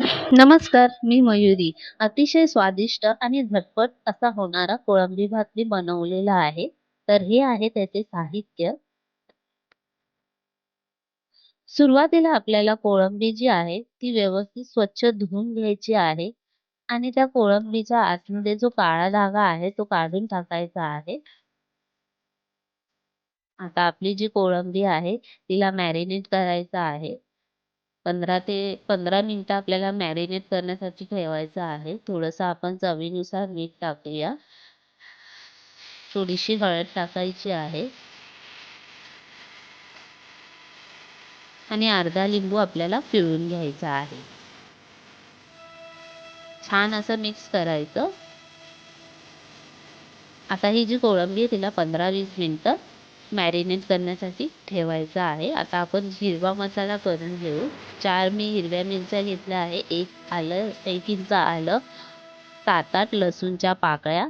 नमस्कार मी मयुरी. अतिशय स्वादिष्ट आणि झटपट असा होणारा कोळंबी भात मी बनवलेला आहे. तर हे आहे त्याचे साहित्य. सुरुवातीला आपल्याला कोळंबी जी आहे ती व्यवस्थित स्वच्छ धुवून घ्यायची आहे आणि त्या कोळंबीच्या आतमध्ये जो काळा धागा आहे तो काढून टाकायचा आहे. आता आपली जी कोळंबी आहे तिला मॅरिनेट करायचं आहे. पंधरा ते पंधरा मिनिटं आपल्याला मॅरिनेट करण्यासाठी ठेवायचं आहे. थोडंसं आपण चवीनुसार मीठ टाकूया. थोडीशी हळद टाकायची आहे. आणि अर्धा लिंबू आपल्याला पिळून घ्यायचा आहे. छान असं मिक्स करायचं. आता ही जी कोळंबी आहे तिला पंधरा वीस मिनटं मॅरिनेट करण्यासाठी ठेवायचं आहे. आता आपण हिरवा मसाला करून घेऊ. चार मी हिरव्या मिरच्या घेतल्या आहे. एक आलं एक इंच आलं. सात आठ लसूणच्या पाकळ्या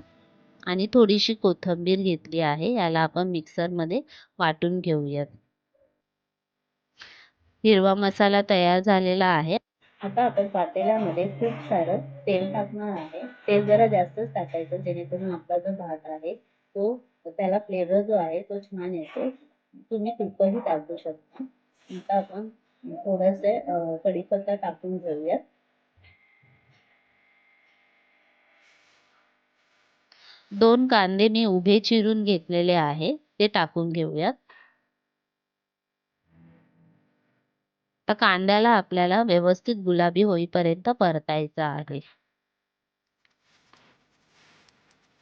आणि थोडीशी कोथिंबीर घेतली आहे. याला आपण मिक्सरमध्ये वाटून घेऊयात. हिरवा मसाला तयार झालेला आहे. आता आपण पातेल्यामध्ये खूप सारं तेल टाकणार आहे. तेल जरा जास्तच टाकायचं जेणेकरून आपला जो भात आहे तो त्याला फ्लेवर जो आहे तो छान येतो. तुम्ही तुपही टाकू शकता. आता आपण थोडंसे कढीपत्ता टाकून घेऊयात. दोन कांदे मी उभे चिरून घेतलेले आहे ते टाकून घेऊयात. तर कांद्याला आपल्याला व्यवस्थित गुलाबी होईपर्यंत परतायचा आहे.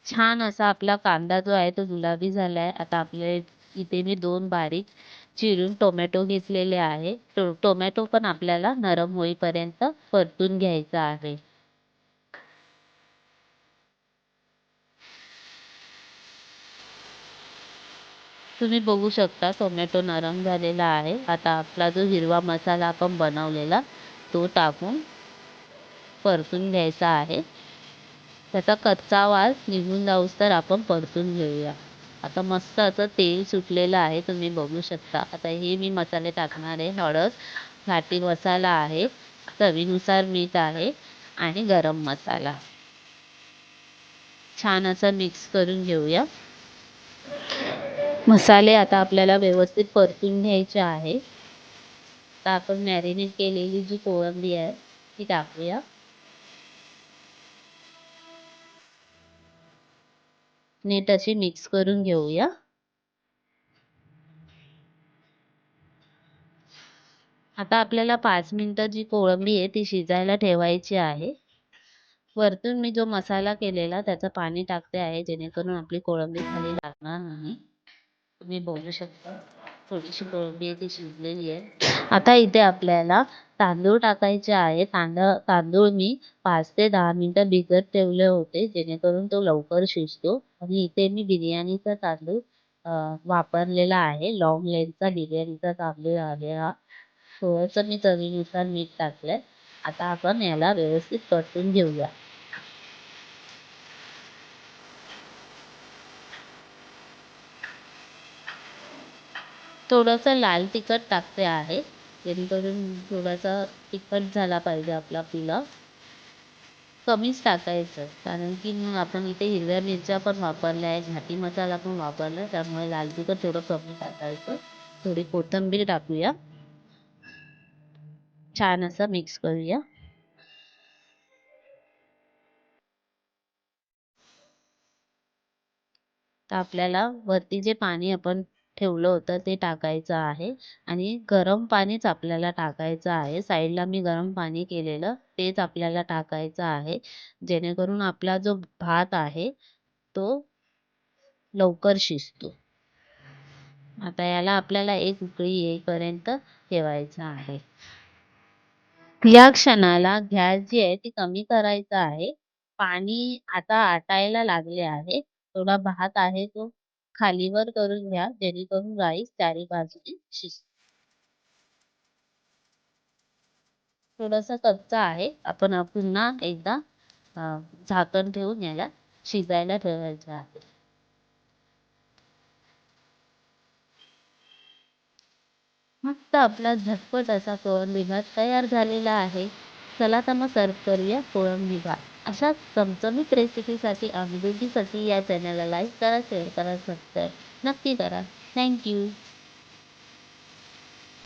छान असा आपला कांदा जो आहे तो गुलाबी झाला आहे आता आपले इथे मी दोन बारीक चिरून टोमॅटो घेतलेले आहे. टो टोमॅटो पण आपल्याला नरम होईपर्यंत परतून घ्यायचा आहे. तुम्ही बघू शकता टोमॅटो नरम झालेला आहे. आता आपला जो हिरवा मसाला आपण बनवलेला तो टाकून परतून घ्यायचा आहे. त्याचा कच्चा वास निघून जाऊस तर आपण परतून घेऊया. आता मस्त असं तेल सुटलेलं आहे तुम्ही बघू शकता. आता हे मी मसाले टाकणार आहे. हळद घाटी मसाला आहे. चवीनुसार मीठ आहे आणि गरम मसाला. छान असं मिक्स करून घेऊया. मसाले आता आपल्याला व्यवस्थित परतून घ्यायचे आहे. आता आपण मॅरिनेट केलेली जी कोळंबी आहे ती टाकूया. नीट अशी मिक्स करून घेऊया. आता आपल्याला पाच मिनटं जी कोळंबी आहे ती शिजायला ठेवायची आहे. वरतून मी जो मसाला केलेला त्याचं पाणी टाकते आहे जेणेकरून आपली कोळंबी खाली लागणार नाही. तुम्ही बघू शकता. थोडीशी कोळंबी आहे ती शिजलेली आहे आता इथे आपल्याला तांदूळ टाकायचे आहे. तांदळ तांदूळ मी पाच ते दहा मिनिटं भिजत ठेवले होते जेणेकरून तो लवकर शिजतो. आणि इथे मी बिर्याणीचा तांदूळ वापरलेला आहे. लॉंग लेनचा बिर्याणीचा तांदूळ आहे हा. थोडंसं मी चवीनुसार मीठ टाकलंय. आता आपण याला व्यवस्थित परतून घेऊया. थोडंसं लाल तिखट टाकते आहे. जेणेकरून थोडासा तिखट झाला पाहिजे आपला पुलाव कमीच टाकायचं. कारण की मग आपण इथे हिरव्या मिरच्या पण वापरल्या आहे घाटी मसाला पण वापरला आहे. त्यामुळे लाल तिखट थोडं कमी टाकायचं. थोडी कोथिंबीर टाकूया. छान असं मिक्स करूया. तर आपल्याला वरती जे पाणी आपण ठेवलं होतं ते टाकायचं आहे. आणि गरम पाणीच आपल्याला टाकायचं आहे. साईडला मी गरम पाणी केलेलं तेच आपल्याला टाकायचं आहे. जेणेकरून आपला जो भात आहे तो लवकर शिजतो. आता याला आपल्याला एक उकळी येईपर्यंत ठेवायचं आहे. या क्षणाला गॅस जी आहे ती कमी करायचा आहे. पाणी आता आटायला लागले आहे. थोडा भात आहे तो खालीवर करून घ्या जेणेकरून राईस चारी बाजूने शिजतो. थोडासा कच्चा आहे. आपण पुन्हा एकदा झाकण ठेवून याला शिजायला ठेवायचं आहे. मस्त आपला झटपट असा कोळंबी विभाग तयार झालेला आहे. चला तर मग सर्व करूया कोळंबी भात अशाच चमचमीत रेसिपीसाठी अनुभूतीसाठी या चॅनलला लाईक करा शेअर करा सबस्क्राईब नक्की करा. थँक्यू